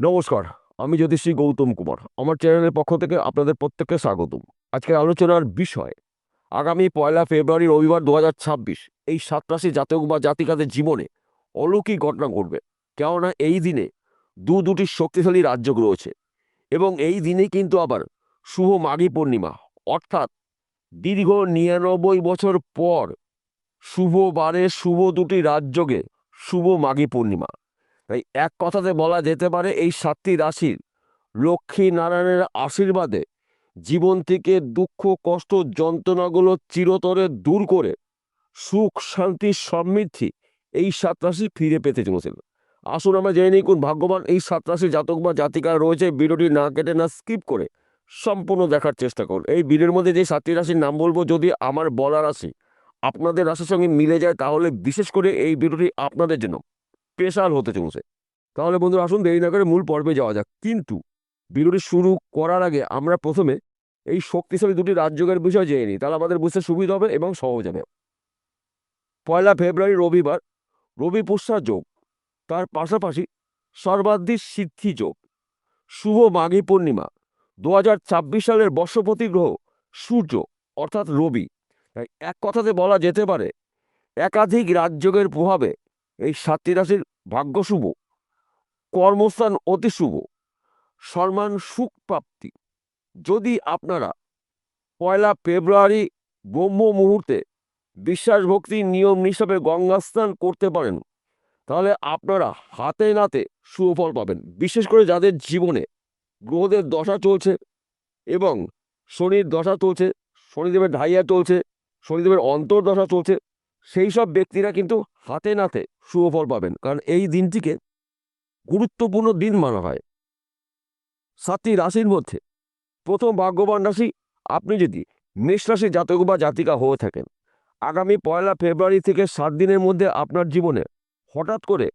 নমস্কার, আমি জ্যোতিষী গৌতম কুমার। আমার চ্যানেলের পক্ষ থেকে আপনাদের প্রত্যেককে স্বাগতম। আজকের আলোচনার বিষয়, আগামী পয়লা ফেব্রুয়ারি রবিবার দু হাজার ছাব্বিশ, এই সাত রাশি জাতক বা জাতিকাদের জীবনে অলৌকিক ঘটনা ঘটবে। কেননা এই দিনে দু দুটি শক্তিশালী রাজ্য রয়েছে এবং এই দিনে কিন্তু আবার শুভ মাঘী পূর্ণিমা। অর্থাৎ দীর্ঘ নিরানব্বই বছর পর শুভ বারে শুভ দুটি রাজ্যকে শুভ মাঘী পূর্ণিমা। তাই এক কথাতে বলা যেতে পারে এই সাতটি রাশির লক্ষ্মী নারায়ণের আশীর্বাদে জীবন থেকে দুঃখ, কষ্ট, যন্ত্রণাগুলো চিরতরে দূর করে সুখ, শান্তি, সমৃদ্ধি এই সাত রাশি ফিরে পেতে চলেছেন। আসুন আমরা জেনে নিই কোন ভাগ্যবান এই সাত রাশির জাতক বা জাতিকা রয়েছে। ভিডিওটি না কেটে না স্কিপ করে সম্পূর্ণ দেখার চেষ্টা করুন। এই ভিডিওর মধ্যে যে সাতটি রাশির নাম বলব, যদি আমার বলা রাশি আপনাদের রাশির সঙ্গে মিলে যায়, তাহলে বিশেষ করে এই ভিডিওটি আপনাদের জন্য। স্পেশাল হতে চলেছে। তাহলে বন্ধুরা আসুন দেরি না করে মূল পর্বে যাওয়া যাক। কিন্তু ভিডিওটি শুরু করার আগে আমরা প্রথমে এই শক্তিশালী দুটি রাজযোগের বিষয় জেনে নিই। তাহলে আমাদের বুঝতে সুবিধা হবে এবং সহজ হবে। পয়লা ফেব্রুয়ারি রবিবার, রবি পুষ্যা যোগ। তার পাশাপাশি সর্বাধিক সিদ্ধি যোগ। শুভ মাঘী পূর্ণিমা। দু হাজার ছাব্বিশ সালের বর্ষপতি গ্রহ সূর্য, অর্থাৎ রবি। এক কথাতে বলা যেতে পারে, একাধিক রাজযোগের প্রভাবে এই সাতটি রাশির ভাগ্য শুভ, কর্মস্থান অতি শুভ সম্মান সুখ প্রাপ্তি। যদি আপনারা পয়লা ফেব্রুয়ারি ব্রহ্ম মুহূর্তে বিশ্বাস ভক্তি নিয়ম হিসাবে গঙ্গা স্নান করতে পারেন, তাহলে আপনারা হাতে নাতে সুফল পাবেন। বিশেষ করে যাদের জীবনে গ্রহদের দশা চলছে এবং শনির দশা চলছে, শনিদেবের ঢাইয়া চলছে, শনিদেবের অন্তর্দশা চলছে সেই সব ব্যক্তিরা কিন্তু হাতে নাতে সুফল পাবেন, কারণ এই দিনটিকে গুরুত্বপূর্ণ দিন মানা হয়। সাতটি রাশির মধ্যে প্রথম ভাগ্যবান রাশি, আপনি যদি মেষ রাশি জাতক বা জাতিকা হয়ে থাকেন, আগামী পয়লা ফেব্রুয়ারি থেকে সাত দিনের মধ্যে আপনার জীবনে হঠাৎ করে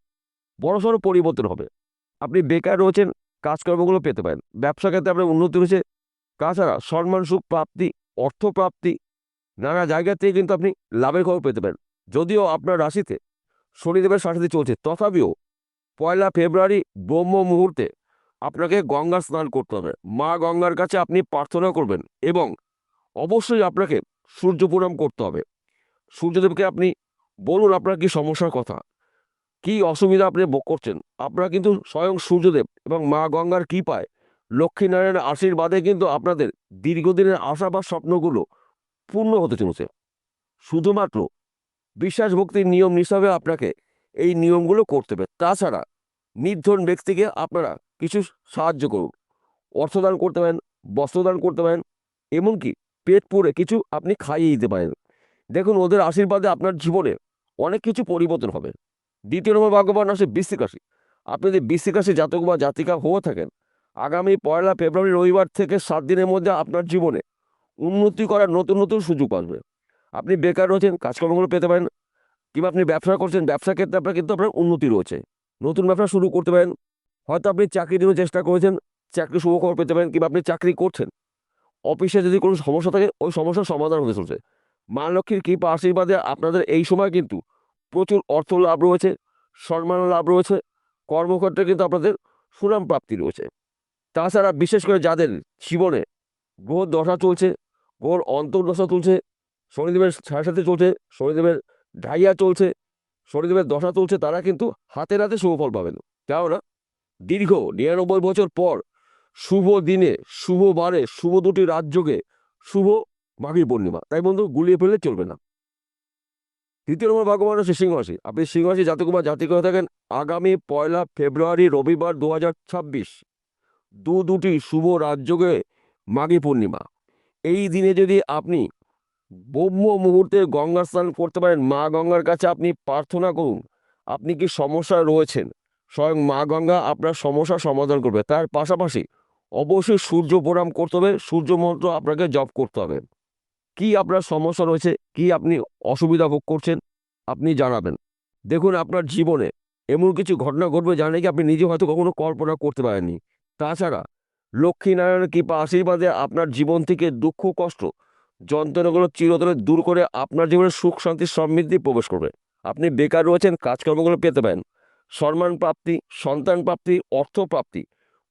বড়সড় পরিবর্তন হবে। আপনি বেকার রয়েছেন, কাজকর্মগুলো পেতে পারেন, ব্যবসা ক্ষেত্রে আপনার উন্নতি হয়েছে। তাছাড়া সম্মান, সুখ, প্রাপ্তি অর্থ প্রাপ্তি নানা জায়গা থেকে কিন্তু আপনি লাভের খবর পেতে পারেন। যদিও আপনার রাশিতে শনিদেবের সাথে চলছে, তথাপিও পয়লা ফেব্রুয়ারি ব্রহ্ম মুহূর্তে আপনাকে গঙ্গা স্নান করতে হবে। মা গঙ্গার কাছে আপনি প্রার্থনা করবেন এবং অবশ্যই আপনাকে সূর্য প্রণাম করতে হবে। সূর্যদেবকে আপনি বলুন আপনার কি সমস্যার কথা, কি অসুবিধা আপনি ভোগ করছেন। আপনারা কিন্তু স্বয়ং সূর্যদেব এবং মা গঙ্গার কৃপায় লক্ষ্মীনারায়ণের আশীর্বাদে কিন্তু আপনাদের দীর্ঘদিনের আশা বা স্বপ্নগুলো পূর্ণ হতে চলেছে। শুধুমাত্র বিশ্বাস ভক্তির নিয়ম হিসাবে আপনাকে এই নিয়মগুলো করতে হবে। তাছাড়া নির্ধন ব্যক্তিকে আপনারা কিছু সাহায্য করুন। অর্থদান করতে পারেন, বস্ত্রদান করতে পারেন, এমনকি পেট পুরে কিছু আপনি খাইয়ে দিতে পারেন। দেখুন, ওদের আশীর্বাদে আপনার জীবনে অনেক কিছু পরিবর্তন হবে। দ্বিতীয় নম্বর ভাগ্যবান আসে বৃশ্চিক রাশি। আপনি যদি বৃশ্চিক রাশি জাতক বা জাতিকা হয়ে থাকেন, আগামী পয়লা ফেব্রুয়ারি রবিবার থেকে সাত দিনের মধ্যে আপনার জীবনে উন্নতি করার নতুন নতুন সুযোগ আসবে। আপনি বেকার রয়েছেন, কাজকর্মগুলো পেতে পারেন, কিংবা আপনি ব্যবসা করছেন, ব্যবসা ক্ষেত্রে আপনার কিন্তু আপনার উন্নতি রয়েছে। নতুন ব্যবসা শুরু করতে পারেন, হয়তো আপনি চাকরির জন্য চেষ্টা করেছেন চাকরি শুভখবর পেতে পারেন, কিংবা আপনি চাকরি করছেন। অফিসে যদি কোনো সমস্যা থাকে, ওই সমস্যার সমাধান হতে চলছে। মা লক্ষ্মীর কৃপা আশীর্বাদে আপনাদের এই সময় কিন্তু প্রচুর অর্থ লাভ রয়েছে, সম্মান লাভ রয়েছে, কর্মক্ষেত্রে কিন্তু আপনাদের সুনাম প্রাপ্তি রয়েছে। তাছাড়া বিশেষ করে যাদের জীবনে গ্রহ দশা চলছে, গ্রহর অন্তর্দশা চলছে শনিদেবের সাথে সাথে চলছে, শনিদেবের ঢাইয়া চলছে, শনিদেবের দশা চলছে, তারা কিন্তু হাতে হাতে শুভফল পাবেন। কেননা দীর্ঘ নিরানব্বই বছর পর শুভ দিনে, শুভ বারে, শুভ দুটি রাজ্যকে শুভ মাঘী পূর্ণিমা। তাই বন্ধু, গুলিয়ে ফেললে চলবে না। তৃতীয় নম্বর ভাগ্যবান হচ্ছে সিংহ আপনি সিংহ রাশি জাতক করে থাকেন আগামী পয়লা ফেব্রুয়ারি, রবিবার দু দু দুটি শুভ রাজ্যকে মাঘী পূর্ণিমা। এই দিনে যদি আপনি ব্রহ্ম মুহূর্তে গঙ্গা স্নান করতে পারেন, মা গঙ্গার কাছে আপনি প্রার্থনা করুন, আপনি কি সমস্যায় রয়েছেন? স্বয়ং মা গঙ্গা আপনার সমস্যার সমাধান করবে। তার পাশাপাশি অবশ্যই সূর্য প্রণাম করতে হবে, সূর্য মন্ত্র আপনাকে জপ করতে হবে। কি আপনার সমস্যা রয়েছে, কি আপনি অসুবিধা ভোগ করছেন, আপনি জানাবেন। দেখুন আপনার জীবনে এমন কিছু ঘটনা ঘটবে যা নাকি আপনি নিজে হয়তো কখনো কল্পনা করতে পারেননি। তাছাড়া লক্ষ্মীনারায়ণের কৃপা আশীর্বাদে আপনার জীবন থেকে দুঃখ, কষ্ট যন্ত্রণাগুলো চিরতরে দূর করে আপনার জীবনে সুখ, শান্তি সমৃদ্ধি প্রবেশ করবে। আপনি বেকার রয়েছেন, কাজকর্মগুলো পেতে পারেন। সম্মান প্রাপ্তি, সন্তান প্রাপ্তি, অর্থ প্রাপ্তি,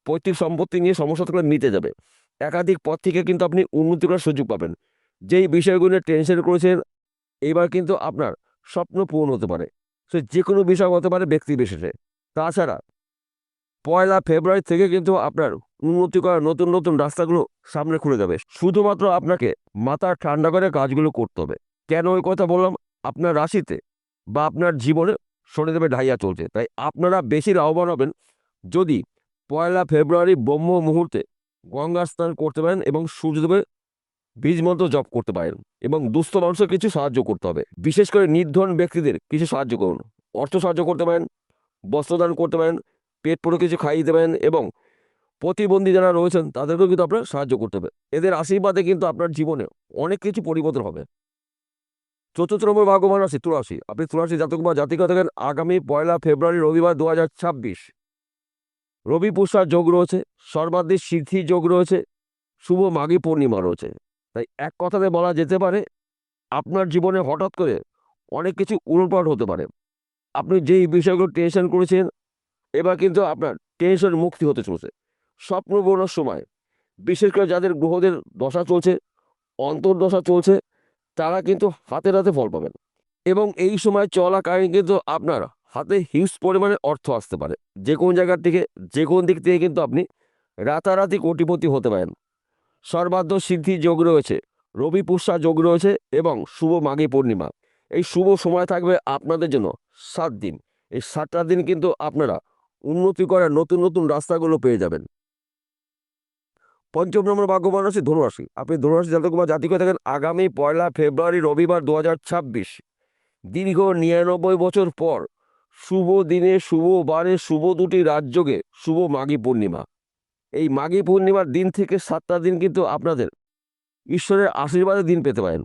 পৈতৃক সম্পত্তি নিয়ে সমস্যা থাকলে মিটে যাবে। একাধিক পথ থেকে কিন্তু আপনি উন্নতি করার সুযোগ পাবেন। যেই বিষয়গুলো টেনশন করেছেন, এবার কিন্তু আপনার স্বপ্ন পূরণ হতে পারে। সে যে কোনো বিষয় হতে পারে ব্যক্তি বিশেষে। তাছাড়া পয়লা ফেব্রুয়ারি থেকে কিন্তু আপনার উন্নতি করার নতুন নতুন রাস্তাগুলো সামনে খুলে যাবে। শুধুমাত্র আপনাকে মাথা ঠান্ডা করে কাজগুলো করতে হবে। কেন ওই কথা বললাম? আপনার রাশিতে বা আপনার জীবনে শনিদেবের ঢাইয়া চলছে। তাই আপনারা বেশি লাভবান হবেন যদি পয়লা ফেব্রুয়ারি ব্রহ্ম মুহূর্তে গঙ্গা স্নান করতে পারেন এবং সূর্যদেবের বীজ মন্ত্র জপ করতে পারেন এবং দুস্থ মানুষের কিছু সাহায্য করতে হবে। বিশেষ করে নির্ধন ব্যক্তিদের কিছু সাহায্য করুন। অর্থ সাহায্য করতে পারেন, বস্ত্রদান করতে পারেন পেট পুরো কিছু খাইয়ে দেবেন এবং প্রতিবন্ধী যারা রয়েছেন, তাদেরকেও কিন্তু আপনার সাহায্য করতে হবে। এদের আশীর্বাদে কিন্তু আপনার জীবনে অনেক কিছু পরিবর্তন হবে। চতুর্থ নম্বর ভাগ্যবান রাশি তুলাশি আপনি তুলাশি জাতক বা জাতিকা থাকেন আগামী পয়লা ফেব্রুয়ারি, রবিবার দু হাজার ছাব্বিশ। রবি পুষার যোগ রয়েছে, সর্বাধিক সিদ্ধি যোগ রয়েছে, শুভ মাঘী পূর্ণিমা রয়েছে। তাই এক কথাতে বলা যেতে পারে, আপনার জীবনে হঠাৎ করে অনেক কিছু উলটপালট হতে পারে। আপনি যেই বিষয়গুলো টেনশন করেছেন এবার কিন্তু আপনার টেনশন মুক্তি হতে চলছে। স্বপ্ন বোনার সময়, বিশেষ করে যাদের গ্রহদের দশা চলছে, অন্তর্দশা চলছে, তারা কিন্তু হাতে হাতে ফল পাবেন। এবং এই সময় চলাকালীন কিন্তু আপনার হাতে হিউজ পরিমাণে অর্থ আসতে পারে। যে কোন জায়গার থেকে, যে কোন দিক থেকে কিন্তু আপনি রাতারাতি কোটিপতি হতে পারেন। সর্বাধ্য সিদ্ধি যোগ রয়েছে, রবি পুষ্যা যোগ রয়েছে এবং শুভ মাঘী পূর্ণিমা। এই শুভ সময় থাকবে আপনাদের জন্য সাত দিন। এই সাতটা দিন কিন্তু আপনারা উন্নতি করার নতুন নতুন রাস্তাগুলো পেয়ে যাবেন। পঞ্চম নম্বর ভাগ্যবান রাশি ধনুরাশি। আপনি ধনুরাশি জাতক বা জাতি করে থাকেন আগামী পয়লা ফেব্রুয়ারি, রবিবার দু হাজার ছাব্বিশ। দীর্ঘ নিরানব্বই বছর পর শুভ দিনে, শুভ বারে, শুভ দুটি রাজযোগে শুভ মাঘী পূর্ণিমা। এই মাঘী পূর্ণিমার দিন থেকে সাতটা দিন কিন্তু আপনাদের ঈশ্বরের আশীর্বাদের দিন পেতে পারেন।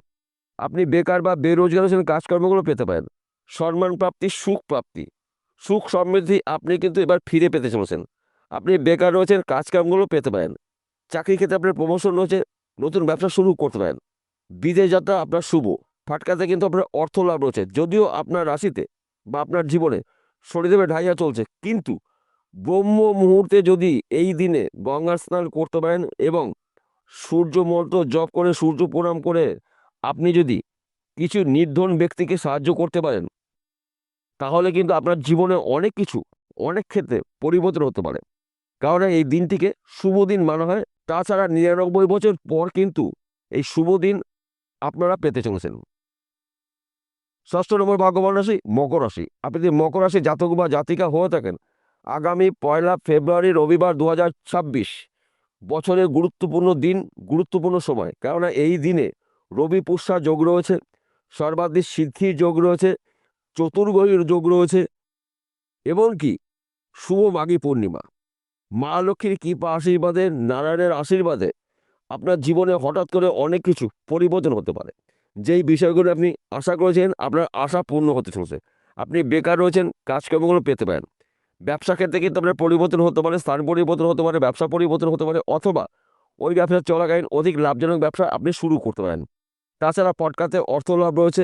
আপনি বেকার বা বেরোজগার হিসেবে কাজকর্মগুলো পেতে পারেন। সম্মান প্রাপ্তি, সুখ প্রাপ্তি। সুখ সমৃদ্ধি আপনি কিন্তু এবার ফিরে পেতে চলেছেন। আপনি বেকার রয়েছেন কাজকামগুলো পেতে পারেন। চাকরি ক্ষেত্রে আপনার প্রমোশন রয়েছে, নতুন ব্যবসা শুরু করতে পারেন। বিদেশ যাত্রা আপনার শুভ। ফাটকাতে কিন্তু আপনার অর্থ লাভ রয়েছে। যদিও আপনার রাশিতে বা আপনার জীবনে শরীরে ঢাইয়া চলছে, কিন্তু ব্রহ্ম মুহূর্তে যদি এই দিনে গঙ্গা স্নান করতে পারেন এবং সূর্য মন্ত্র জপ করে, সূর্য প্রণাম করে আপনি যদি কিছু নির্ধন ব্যক্তিকে সাহায্য করতে পারেন তাহলে কিন্তু আপনার জীবনে অনেক কিছু, অনেক ক্ষেত্রে পরিবর্তন হতে পারে। কারণ এই দিনটিকে শুভ দিন মানা হয়। তাছাড়া নিরানব্বই বছর পর কিন্তু এই শুভ দিন আপনারা পেতে চলেছেন। ষষ্ঠ নম্বর ভাগ্যবান রাশি, মকর রাশি। আপনি যদি মকর রাশি জাতক বা জাতিকা হয়ে থাকেন, আগামী পয়লা ফেব্রুয়ারি, রবিবার দু হাজার ছাব্বিশ বছরের গুরুত্বপূর্ণ দিন, গুরুত্বপূর্ণ সময়। কেননা এই দিনে রবি পুষ্যা যোগ রয়েছে, সর্বাধিক সিদ্ধির যোগ রয়েছে চতুর্গ্রহীর যোগ রয়েছে, এবং কি? শুভ মাঘী পূর্ণিমা। মা লক্ষ্মীর কৃপা আশীর্বাদে, নারায়ণের আশীর্বাদে আপনার জীবনে হঠাৎ করে অনেক কিছু পরিবর্তন হতে পারে। যেই বিষয়গুলো আপনি আশা করেছেন, আপনার আশা পূর্ণ হতে চলছে। আপনি বেকার রয়েছেন, কাজকর্মগুলো পেতে পারেন। ব্যবসা ক্ষেত্রে কিন্তু আপনার পরিবর্তন হতে পারে, স্থান পরিবর্তন হতে পারে, ব্যবসা পরিবর্তন হতে পারে, অথবা ওই ব্যবসা চলাকালীন অধিক লাভজনক ব্যবসা আপনি শুরু করতে পারেন। তাছাড়া পটকাতে অর্থ লাভ রয়েছে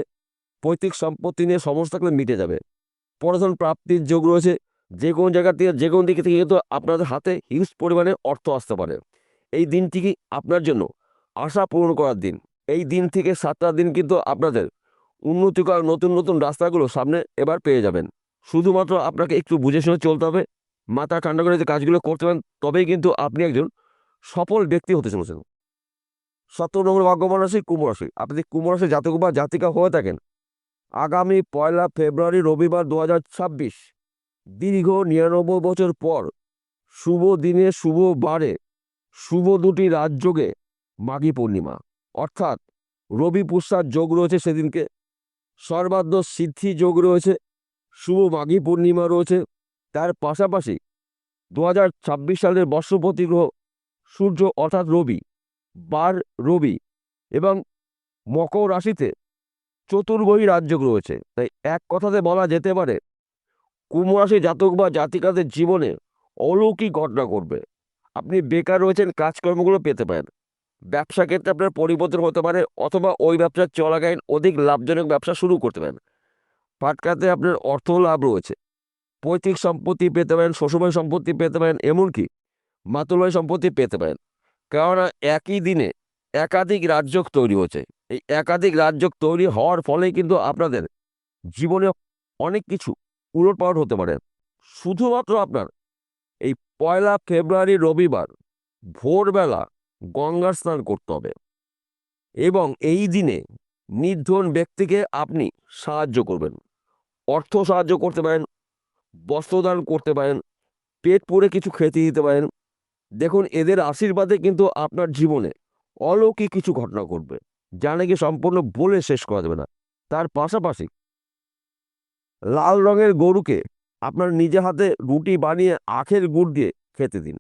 পৈতৃক সম্পত্তি নিয়ে সমস্যা থাকলে মিটে যাবে। পড়াশোনা প্রাপ্তির যোগ রয়েছে, যে কোনো জায়গা থেকে, যে কোনো দিক থেকে কিন্তু আপনাদের হাতে হিউজ পরিমাণে অর্থ আসতে পারে। এই দিনটি কি আপনার জন্য আশা পূরণ করার দিন? এই দিন থেকে সাতটা দিন কিন্তু আপনাদের উন্নতি করার নতুন নতুন রাস্তাগুলো সামনে এবার পেয়ে যাবেন। শুধুমাত্র আপনাকে একটু বুঝে শুনে চলতে হবে, মাথা ঠান্ডা করে যে কাজগুলো করতে পারেন, তবেই কিন্তু আপনি একজন সফল ব্যক্তি হতে চলেছেন। সতেরো নম্বর ভাগ্যবান রাশি কুম্ভ রাশি। আপনি কুম্ভ রাশি জাতক বা জাতিকা হয়ে থাকেন। আগামী পয়লা ফেব্রুয়ারি রবিবার দু দীর্ঘ নিরানব্বই বছর পর। শুভ দিনে শুভ বারে, শুভ দুটি রাজযোগে মাঘী পূর্ণিমা। অর্থাৎ রবি পুষ্যার যোগ রয়েছে সেদিনকে সর্বাধ্য সিদ্ধি যোগ রয়েছে, শুভ মাঘী পূর্ণিমা রয়েছে। তার পাশাপাশি দু হাজার ছাব্বিশ সালের বর্ষপতি গ্রহ, সূর্য অর্থাৎ রবি, বার রবি এবং মকর রাশিতে চতুর্গ্রহী রাজযোগ রয়েছে। তাই এক কথাতে বলা যেতে পারে কুম্ভ রাশি জাতক বা জাতিকাদের জীবনে অলৌকিক ঘটনা ঘটবে। আপনি বেকার রয়েছেন, কাজকর্মগুলো পেতে পারেন। ব্যবসা ক্ষেত্রে আপনার পরিবর্তন হতে পারে, অথবা ওই ব্যবসা চলাকালীন অধিক লাভজনক ব্যবসা শুরু করতে পারেন। পাটকাতে আপনার অর্থ লাভ রয়েছে। পৈতৃক সম্পত্তি পেতে পারেন শ্বশুরবাড়ি সম্পত্তি পেতে পারেন, এমনকি মাতুলবাড়ি সম্পত্তি পেতে পারেন। কেননা একই দিনে একাধিক রাজ্য তৈরি হচ্ছে। এই একাধিক রাজ্য তৈরি হওয়ার ফলে কিন্তু আপনাদের জীবনে অনেক কিছু উলটপালট হতে পারে। শুধুমাত্র আপনার এই পয়লা ফেব্রুয়ারি রবিবার ভোরবেলা গঙ্গা স্নান করতে হবে এবং এই দিনে নির্ধন ব্যক্তিকে আপনি সাহায্য করবেন। অর্থ সাহায্য করতে পারেন, বস্ত্রদান করতে পারেন, পেট পুরে কিছু খেতে দিতে পারেন। দেখুন, এদের আশীর্বাদে কিন্তু আপনার জীবনে অলৌকিক কিছু ঘটনা ঘটবে। যা নাকি সম্পূর্ণ বলে শেষ করা যাবে না। তার পাশাপাশি লাল রঙের গরুকে আপনার নিজে হাতে রুটি বানিয়ে আখের গুড় দিয়ে খেতে দিন।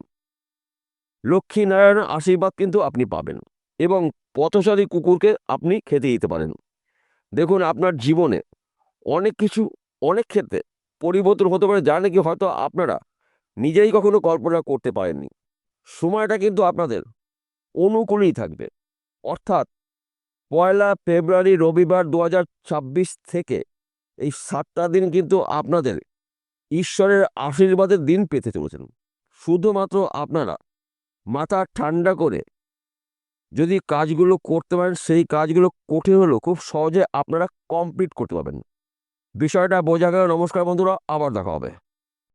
লক্ষ্মীনারায়ণের আশীর্বাদ কিন্তু আপনি পাবেন এবং পথচারী কুকুরকে আপনি খেতে দিতে পারেন। দেখুন, আপনার জীবনে অনেক কিছু, অনেক ক্ষেত্রে পরিবর্তন হতে পারে যা নাকি হয়তো আপনারা নিজেই কখনো কল্পনা করতে পারেননি। সময়টা কিন্তু আপনাদের অনুকূলেই থাকবে। অর্থাৎ পয়লা ফেব্রুয়ারি রবিবার দু হাজার ছাব্বিশ থেকে। এই সাতটা দিন কিন্তু আপনাদের ঈশ্বরের আশীর্বাদের দিন পেতে চলেছেন। শুধুমাত্র আপনারা মাথা ঠান্ডা করে যদি কাজগুলো করতে পারেন, সেই কাজগুলো কঠিন হলেও খুব সহজে আপনারা কমপ্লিট করতে পারবেন। বিষয়টা বোঝা গেল। নমস্কার বন্ধুরা, আবার দেখা হবে।